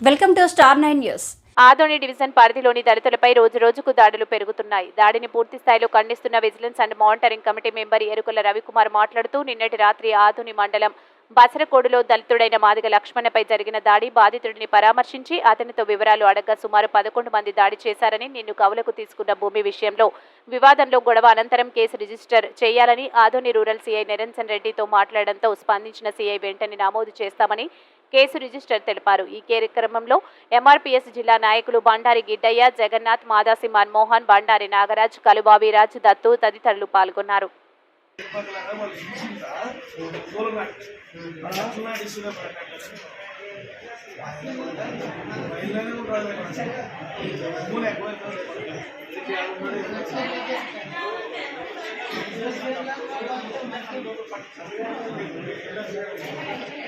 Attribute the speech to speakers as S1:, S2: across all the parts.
S1: Welcome to star nine news.
S2: Adoni division పరిధిలోని దళితులపై రోజు రోజుకు దాడులు పెరుగుతున్నాయి. దాడిని పూర్తి స్థాయిలో ఖండిస్తున్న vigilance and monitoring committee member Erukula Ravikumar మాట్లాడుతూ నిన్నటి రాత్రి ఆదోని మండలం బసరకోడులో దళితుడైన మాదిగ లక్ష్మణపై జరిగిన దాడి బాధితుడిని పరామర్శించి అతనితో వివరాలు అడగ్గా సుమారు పదకొండు మంది దాడి చేశారని నిన్ను కవులకు తీసుకున్న భూమి విషయంలో వివాదంలో గొడవ అనంతరం కేసు రిజిస్టర్ చేయాలని ఆదోని రూరల్ సీఐ నిరంజన్ రెడ్డితో మాట్లాడడంతో స్పందించిన సీఐ వెంటనే నమోదు చేస్తామని కేసు రిజిస్టర్ తెలిపారు. ఈ కార్యక్రమంలో ఎంఆర్పీఎస్ జిల్లా నాయకులు బండారి గిడ్డయ్య జగన్నాథ్ మాదాసి మన్మోహన్ బండారి నాగరాజ్ కలుబాబిరాజ్ దత్తు తదితరులు పాల్గొన్నారు.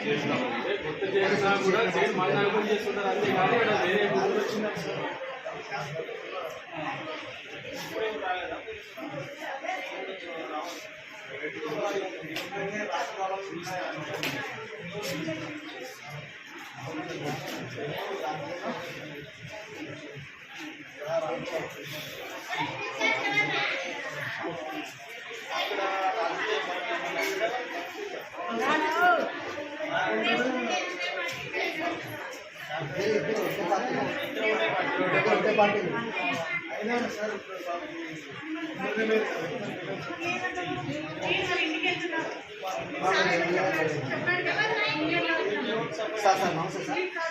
S3: చుట్టుపక్కల
S4: కొత్త చేసినా కూడా జైలు మన అనుకుని చేస్తున్నారు అంతే ఇక్కడ వేరే గురువులు వచ్చిన
S5: సార్ సార్ నమస్తే సార్